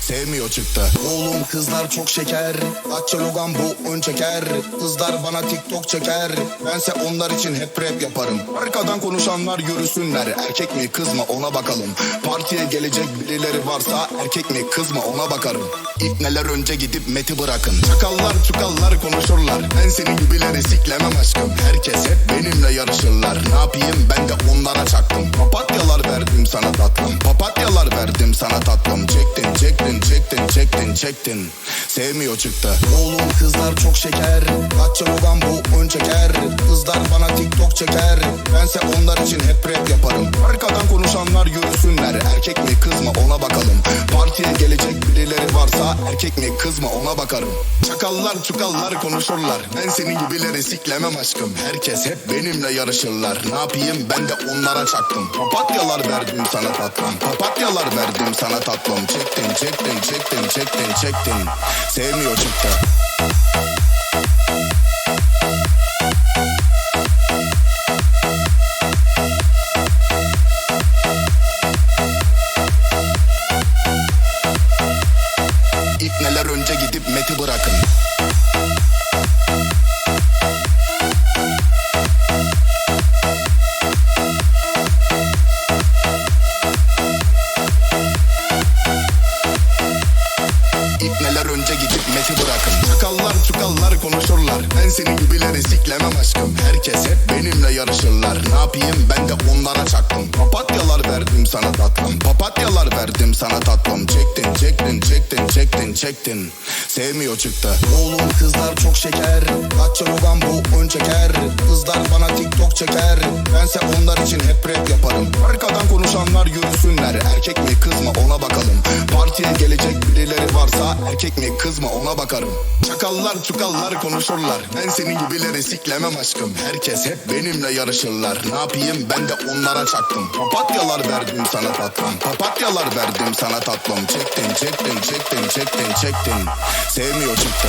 sevmiyor çıktı. Oğlum kızlar çok şeker. Dacia Logan bu ön çeker. Kızlar bana TikTok çeker. Bense onlar için hep rap yaparım. Arkadan konuşanlar yürüsünler. Erkek mi kız mı ona bakalım. Partiye gelecek birileri varsa Erkek mi kız mı ona bakarım. İpneler önce gidip meti bırakın. Çakallar çukallar konuşurlar. Ben senin gibileri siklemem aşkım. Herkes hep benimle yarışırlar. Ne yapayım? Ben de onlara çaktım. Papatyalar verdim sana tatlım. Papatyalar sana tatlım. Çektin çektin çektin çektin çektin. Sevmiyor çıktı. Oğlum kızlar çok şeker. Dacia Logan bu ön çeker? Kızlar bana TikTok çeker. Bense onlar için hep rap yaparım. Arkadan konuşanlar yürüsünler Erkek mi? Kız mı ona bakalım. Partiye gelecek birileri varsa Erkek mi? Kız mı ona bakarım. Çakallar çukallar konuşurlar. Ben senin gibileri siklemem aşkım. Herkes hep benimle yarışırlar. Ne yapayım? Ben de onlara çaktım. Papatyalar verdim sana tatlım. Papatyalar verdim sana tatlım. Çektin çektin çektin çektin çektin. Sevmiyor çıktı İpneler önce gidip meti bırakın. İpneler önce gidip meti bırakın. Çakallar çukallar konuşurlar. Ben senin gibileri siklemem aşkım. Herkes hep benimle yarışırlar. Ne yapayım? Ben de onlara çaktım. Papatyalar verdim sana tatlım. Papatyalar verdim sana tatlım. Çektin çektin çektin çektin çektin Sevmiyor çıktı. Oğlum kızlar çok şeker. Dacia Logan bu ön çeker? Kızlar bana TikTok çeker. Bense onlar için hep rap yaparım. Arkadan konuşanlar yürüsünler. Erkek mi kız mı ona bakalım. Partiye gelecek birileri varsa Erkek mi kız mı ona bakarım. Çakallar çukallar konuşurlar. Ben senin gibileri siklemem aşkım. Herkes hep benimle yarışırlar. Ne yapayım? Ben de onlara çaktım. Papatyalar verdim sana tatlım. Papatyalar verdim sana tatlım. Çektin çektin çektin çektin çektin Sevmiyor çıktı